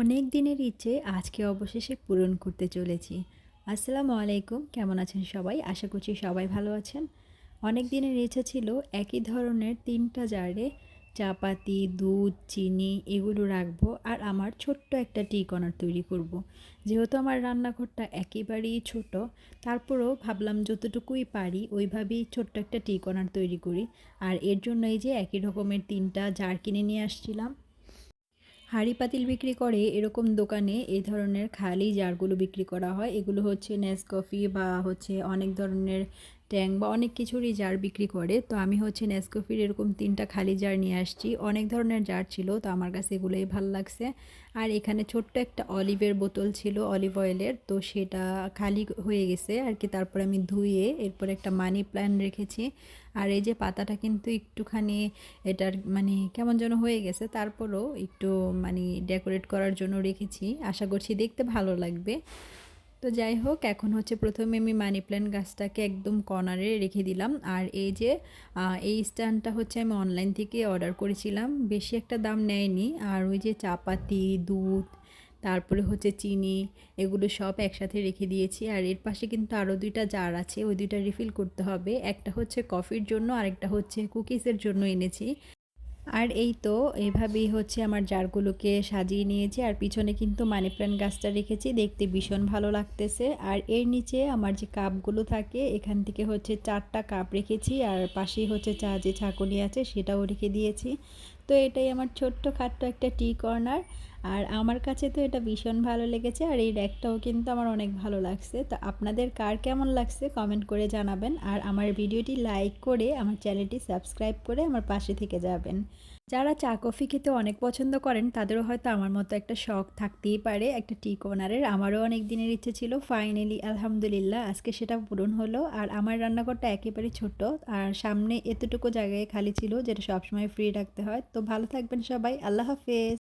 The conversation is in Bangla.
অনেক দিনের ইচ্ছে আজকে অবশেষে পূরণ করতে চলেছি। আসসালামু আলাইকুম, কেমন আছেন সবাই? আশা করছি সবাই ভালো আছেন। অনেক দিনের ইচ্ছা ছিল একই ধরনের তিনটা জারে চাপাতি, দুধ, চিনি এগুলো রাখব আর আমার ছোট্ট একটা টি কর্নার তৈরি করব। যেহেতু আমার রান্নাঘরটা একেবারেই ছোট, তারপরেও ভাবলাম যতটুকুই পারি ওইভাবেই ছোট্ট একটা টি কর্নার তৈরি করি। আর এর জন্য এই যে একই রকমের তিনটা জার কিনে নিয়ে আসছিলাম হাঁড়ি পাতিল বিক্রি করে এরকম দোকানে এই ধরনের খালি জারগুলো বিক্রি করা হয়। এগুলো হচ্ছে নেসকফি বা হচ্ছে অনেক ধরনের ট্যাং বা অনেক কিছুরই জার বিক্রি করে। তো আমি হচ্ছে নেসকফির এরকম তিনটা খালি জার নিয়ে আসছি। অনেক ধরনের জার ছিল, তো আমার কাছে এগুলোই ভালো লাগছে। আর এখানে ছোট্ট একটা অলিভের বোতল ছিল, অলিভ অয়েলের, তো সেটা খালি হয়ে গেছে আর কি। তারপরে আমি ধুয়ে এরপর একটা মানি প্ল্যান্ট রেখেছি। আর এই যে পাতাটা কিন্তু একটুখানি এটার মানে কেমন যেন হয়ে গেছে, তারপরও একটু মানে ডেকোরেট করার জন্য রেখেছি। আশা করছি দেখতে ভালো লাগবে। তো যাই হোক, এখন হচ্ছে প্রথমে আমি মানি প্ল্যান্ট গাছটাকে একদম কর্নারে রেখে দিলাম। আর এই যে এই স্ট্যান্ডটা হচ্ছে আমি অনলাইন থেকে অর্ডার করেছিলাম। বেশি একটা দাম নেয়নি। আর ওই যে চাপাতি, দুধ, তারপরে হচ্ছে চিনি, এগুলো সব একসাথে রেখে দিয়েছি। আর এর পাশে কিন্তু আরও দুইটা জার আছে, ওই দুইটা রিফিল করতে হবে। একটা হচ্ছে কফির জন্য, আরেকটা হচ্ছে কুকিজের জন্য এনেছি। আর এই তো, এভাবেই হচ্ছে আমার জারগুলোকে সাজিয়ে নিয়েছি। আর পিছনে কিন্তু মানি প্ল্যান্ট গাছটা রেখেছি, দেখতে ভীষণ ভালো লাগতেছে। আর এর নিচে আমার যে কাপগুলো থাকে, এখান থেকে হচ্ছে চারটা কাপ রেখেছি। আর পাশেই হচ্ছে চা যে ছাকনি আছে, সেটাও রেখে দিয়েছি। তো এটাই আমার ছোট্ট খাট্ট একটা টি কর্নার আর আমার কাছে তো এটা ভীষণ ভালো লেগেছে আর এই র্যাকটাও কিন্তু আমার অনেক ভালো লাগছে। তো আপনাদের কার কেমন লাগছে কমেন্ট করে জানাবেন আর আমার ভিডিওটি লাইক করে আমার চ্যানেলটি সাবস্ক্রাইব করে আমার পাশে থেকে যাবেন। যারা চা কফি খেতে অনেক পছন্দ করেন তাদেরও হয়তো আমার মতো একটা শখ থাকতেই পারে। একটা টি কর্নারের আমারও অনেক দিনের ইচ্ছে ছিল। ফাইনালি আলহামদুলিল্লাহ, আজকে সেটা পূরণ হলো। আর আমার রান্নাঘরটা একেবারে ছোট আর সামনে এতটুকু জায়গায় খালি ছিল যেটা সবসময় ফ্রি রাখতে হয়। তো ভালো থাকবেন সবাই। আল্লাহ হাফেজ।